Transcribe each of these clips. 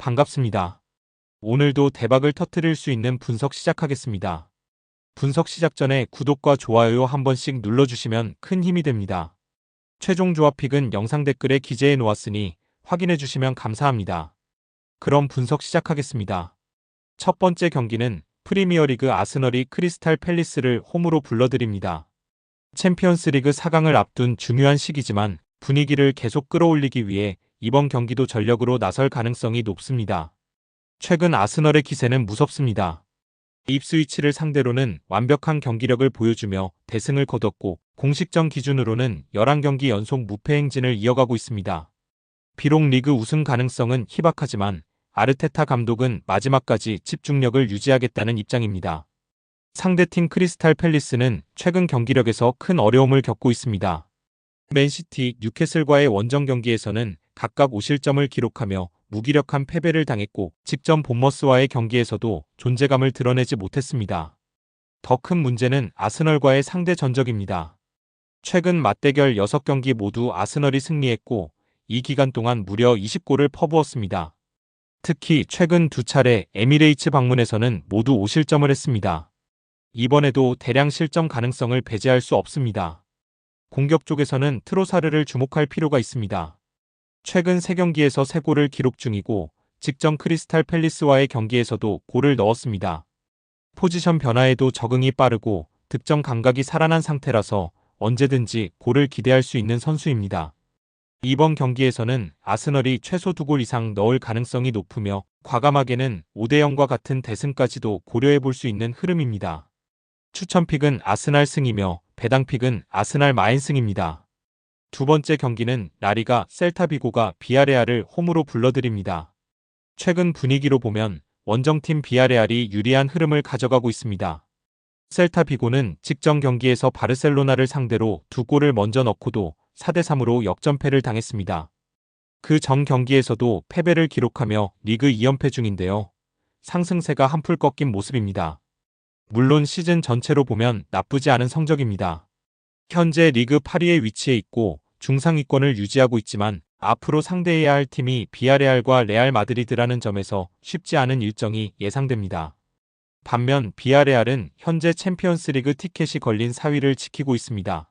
반갑습니다. 오늘도 대박을 터뜨릴 수 있는 분석 시작하겠습니다. 분석 시작 전에 구독과 좋아요 한 번씩 눌러주시면 큰 힘이 됩니다. 최종 조합픽은 영상 댓글에 기재해 놓았으니 확인해 주시면 감사합니다. 그럼 분석 시작하겠습니다. 첫 번째 경기는 프리미어리그 아스널이 크리스탈 팰리스를 홈으로 불러드립니다. 챔피언스리그 4강을 앞둔 중요한 시기지만 분위기를 계속 끌어올리기 위해 이번 경기도 전력으로 나설 가능성이 높습니다. 최근 아스널의 기세는 무섭습니다. 입스위치를 상대로는 완벽한 경기력을 보여주며 대승을 거뒀고 공식전 기준으로는 11경기 연속 무패 행진을 이어가고 있습니다. 비록 리그 우승 가능성은 희박하지만 아르테타 감독은 마지막까지 집중력을 유지하겠다는 입장입니다. 상대팀 크리스탈 팰리스는 최근 경기력에서 큰 어려움을 겪고 있습니다. 맨시티, 뉴캐슬과의 원정 경기에서는 각각 5실점을 기록하며 무기력한 패배를 당했고 직전 본머스와의 경기에서도 존재감을 드러내지 못했습니다. 더 큰 문제는 아스널과의 상대 전적입니다. 최근 맞대결 6경기 모두 아스널이 승리했고 이 기간 동안 무려 20골을 퍼부었습니다. 특히 최근 두 차례 에미레이츠 방문에서는 모두 5실점을 했습니다. 이번에도 대량 실점 가능성을 배제할 수 없습니다. 공격 쪽에서는 트로사르를 주목할 필요가 있습니다. 최근 3경기에서 3골을 기록 중이고 직전 크리스탈 팰리스와의 경기에서도 골을 넣었습니다. 포지션 변화에도 적응이 빠르고 득점 감각이 살아난 상태라서 언제든지 골을 기대할 수 있는 선수입니다. 이번 경기에서는 아스널이 최소 2골 이상 넣을 가능성이 높으며 과감하게는 5대0과 같은 대승까지도 고려해 볼 수 있는 흐름입니다. 추천픽은 아스날 승이며 배당픽은 아스날 마인승입니다. 두 번째 경기는 라리가 셀타비고가 비아레알을 홈으로 불러드립니다. 최근 분위기로 보면 원정팀 비아레알이 유리한 흐름을 가져가고 있습니다. 셀타비고는 직전 경기에서 바르셀로나를 상대로 두 골을 먼저 넣고도 4대3으로 역전패를 당했습니다. 그 전 경기에서도 패배를 기록하며 리그 2연패 중인데요. 상승세가 한풀 꺾인 모습입니다. 물론 시즌 전체로 보면 나쁘지 않은 성적입니다. 현재 리그 8위에 위치해 있고 중상위권을 유지하고 있지만 앞으로 상대해야 할 팀이 비아레알과 레알 마드리드라는 점에서 쉽지 않은 일정이 예상됩니다. 반면 비아레알은 현재 챔피언스리그 티켓이 걸린 4위를 지키고 있습니다.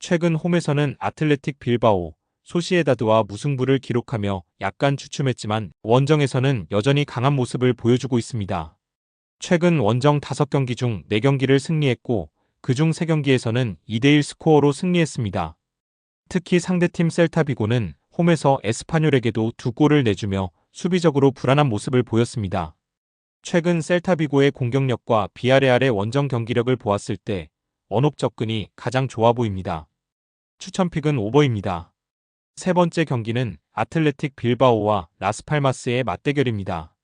최근 홈에서는 아틀레틱 빌바오, 소시에다드와 무승부를 기록하며 약간 주춤했지만 원정에서는 여전히 강한 모습을 보여주고 있습니다. 최근 원정 5경기 중 4경기를 승리했고 그중 3경기에서는 2대1 스코어로 승리했습니다. 특히 상대팀 셀타비고는 홈에서 에스파뇰에게도 두 골을 내주며 수비적으로 불안한 모습을 보였습니다. 최근 셀타비고의 공격력과 비아레알의 원정 경기력을 보았을 때 언업 접근이 가장 좋아 보입니다. 추천픽은 오버입니다. 세 번째 경기는 아틀레틱 빌바오와 라스팔마스의 맞대결입니다.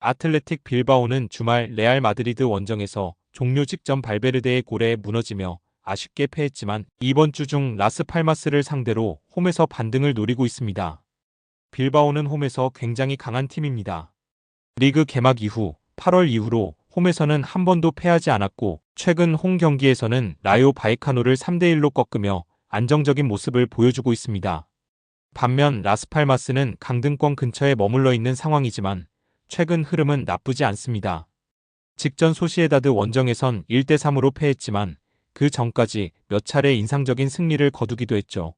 아틀레틱 빌바오는 주말 레알 마드리드 원정에서 종료 직전 발베르데의 골에 무너지며 아쉽게 패했지만 이번 주 중 라스 팔마스를 상대로 홈에서 반등을 노리고 있습니다. 빌바오는 홈에서 굉장히 강한 팀입니다. 리그 개막 이후 8월 이후로 홈에서는 한 번도 패하지 않았고 최근 홈 경기에서는 라요 바이카노를 3대1로 꺾으며 안정적인 모습을 보여주고 있습니다. 반면 라스팔마스는 강등권 근처에 머물러 있는 상황이지만 최근 흐름은 나쁘지 않습니다. 직전 소시에다드 원정에선 1대3으로 패했지만 그 전까지 몇 차례 인상적인 승리를 거두기도 했죠.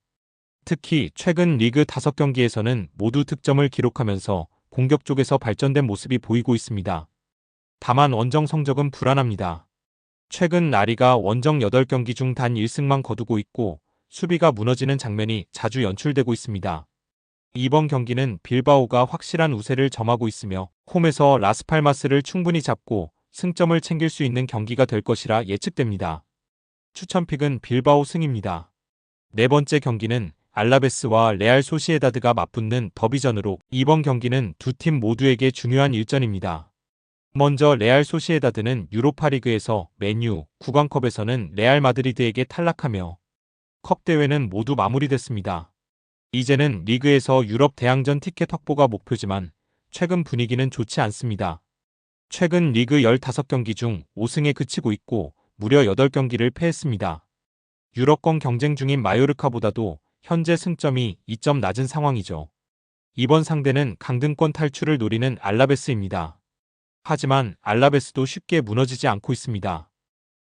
특히 최근 리그 5경기에서는 모두 득점을 기록하면서 공격 쪽에서 발전된 모습이 보이고 있습니다. 다만 원정 성적은 불안합니다. 최근 나리가 원정 8경기 중 단 1승만 거두고 있고 수비가 무너지는 장면이 자주 연출되고 있습니다. 이번 경기는 빌바오가 확실한 우세를 점하고 있으며 홈에서 라스팔마스를 충분히 잡고 승점을 챙길 수 있는 경기가 될 것이라 예측됩니다. 추천픽은 빌바오 승입니다. 네 번째 경기는 알라베스와 레알 소시에다드가 맞붙는 더비전으로 이번 경기는 두 팀 모두에게 중요한 일전입니다. 먼저 레알 소시에다드는 유로파리그에서 메뉴, 구강컵에서는 레알 마드리드에게 탈락하며 컵 대회는 모두 마무리됐습니다. 이제는 리그에서 유럽 대항전 티켓 확보가 목표지만 최근 분위기는 좋지 않습니다. 최근 리그 15경기 중 5승에 그치고 있고 무려 8경기를 패했습니다. 유럽권 경쟁 중인 마요르카보다도 현재 승점이 2점 낮은 상황이죠. 이번 상대는 강등권 탈출을 노리는 알라베스입니다. 하지만 알라베스도 쉽게 무너지지 않고 있습니다.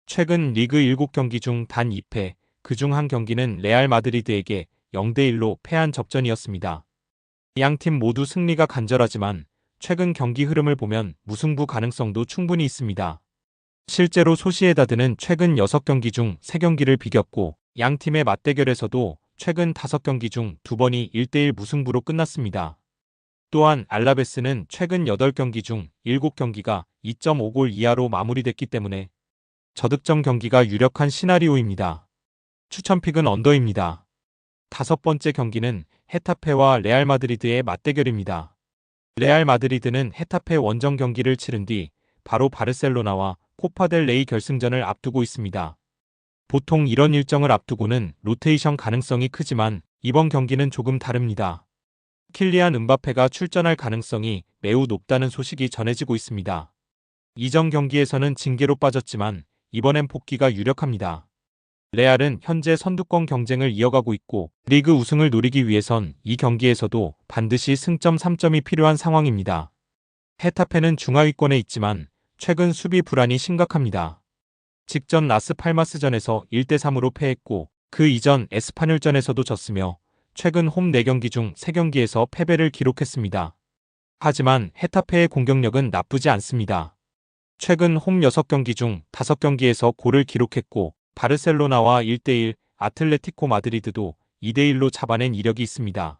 최근 리그 7경기 중 단 2패, 그 중 한 경기는 레알 마드리드에게 0대1로 패한 접전이었습니다. 양 팀 모두 승리가 간절하지만 최근 경기 흐름을 보면 무승부 가능성도 충분히 있습니다. 실제로 소시에다드는 최근 6경기 중 3경기를 비겼고 양 팀의 맞대결에서도 최근 5경기 중 2번이 1대1 무승부로 끝났습니다. 또한 알라베스는 최근 8경기 중 7경기가 2.5골 이하로 마무리됐기 때문에 저득점 경기가 유력한 시나리오입니다. 추천픽은 언더입니다. 다섯 번째 경기는 헤타페와 레알 마드리드의 맞대결입니다. 레알 마드리드는 헤타페 원정 경기를 치른 뒤 바로 바르셀로나와 코파델 레이 결승전을 앞두고 있습니다. 보통 이런 일정을 앞두고는 로테이션 가능성이 크지만 이번 경기는 조금 다릅니다. 킬리안 은바페가 출전할 가능성이 매우 높다는 소식이 전해지고 있습니다. 이전 경기에서는 징계로 빠졌지만 이번엔 복귀가 유력합니다. 레알은 현재 선두권 경쟁을 이어가고 있고 리그 우승을 노리기 위해선 이 경기에서도 반드시 승점 3점이 필요한 상황입니다. 헤타페는 중하위권에 있지만 최근 수비 불안이 심각합니다. 직전 라스 팔마스전에서 1대3으로 패했고 그 이전 에스파뇰전에서도 졌으며 최근 홈 4경기 중 3경기에서 패배를 기록했습니다. 하지만 헤타페의 공격력은 나쁘지 않습니다. 최근 홈 6경기 중 5경기에서 골을 기록했고 바르셀로나와 1대1, 아틀레티코 마드리드도 2대1로 잡아낸 이력이 있습니다.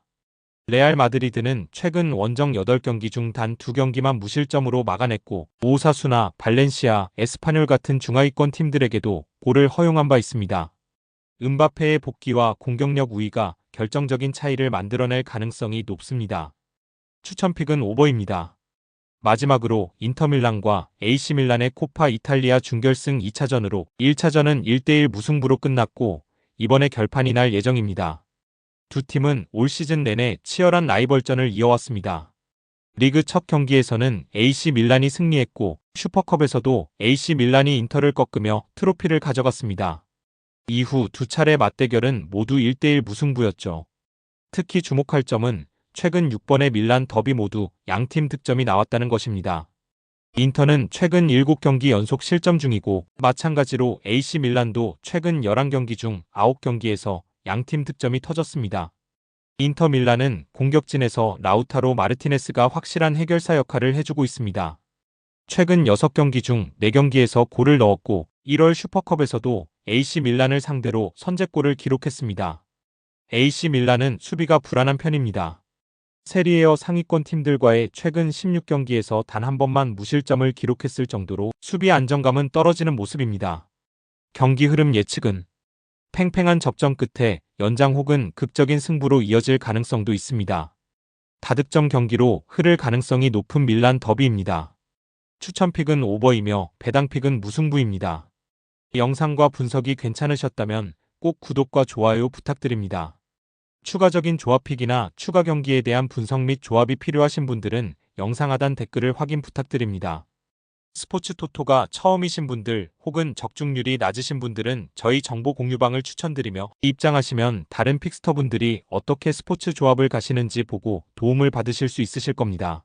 레알 마드리드는 최근 원정 8경기 중 단 2경기만 무실점으로 막아냈고 오사수나 발렌시아, 에스파뇰 같은 중하위권 팀들에게도 골을 허용한 바 있습니다. 은바페의 복귀와 공격력 우위가 결정적인 차이를 만들어낼 가능성이 높습니다. 추천픽은 오버입니다. 마지막으로 인터밀란과 AC밀란의 코파 이탈리아 준결승 2차전으로 1차전은 1대1 무승부로 끝났고 이번에 결판이 날 예정입니다. 두 팀은 올 시즌 내내 치열한 라이벌전을 이어왔습니다. 리그 첫 경기에서는 AC밀란이 승리했고 슈퍼컵에서도 AC밀란이 인터를 꺾으며 트로피를 가져갔습니다. 이후 두 차례 맞대결은 모두 1대1 무승부였죠. 특히 주목할 점은 최근 6번의 밀란 더비 모두 양팀 득점이 나왔다는 것입니다. 인터는 최근 7경기 연속 실점 중이고 마찬가지로 AC 밀란도 최근 11경기 중 9경기에서 양팀 득점이 터졌습니다. 인터 밀란은 공격진에서 라우타로 마르티네스가 확실한 해결사 역할을 해주고 있습니다. 최근 6경기 중 4경기에서 골을 넣었고 1월 슈퍼컵에서도 AC 밀란을 상대로 선제골을 기록했습니다. AC 밀란은 수비가 불안한 편입니다. 세리에어 상위권 팀들과의 최근 16경기에서 단 한 번만 무실점을 기록했을 정도로 수비 안정감은 떨어지는 모습입니다. 경기 흐름 예측은 팽팽한 접전 끝에 연장 혹은 극적인 승부로 이어질 가능성도 있습니다. 다득점 경기로 흐를 가능성이 높은 밀란 더비입니다. 추천픽은 오버이며 배당픽은 무승부입니다. 영상과 분석이 괜찮으셨다면 꼭 구독과 좋아요 부탁드립니다. 추가적인 조합픽이나 추가 경기에 대한 분석 및 조합이 필요하신 분들은 영상 하단 댓글을 확인 부탁드립니다. 스포츠 토토가 처음이신 분들 혹은 적중률이 낮으신 분들은 저희 정보 공유방을 추천드리며 입장하시면 다른 픽스터 분들이 어떻게 스포츠 조합을 가시는지 보고 도움을 받으실 수 있으실 겁니다.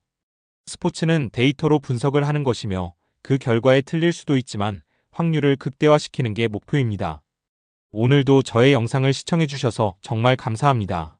스포츠는 데이터로 분석을 하는 것이며 그 결과에 틀릴 수도 있지만 확률을 극대화시키는 게 목표입니다. 오늘도 저의 영상을 시청해주셔서 정말 감사합니다.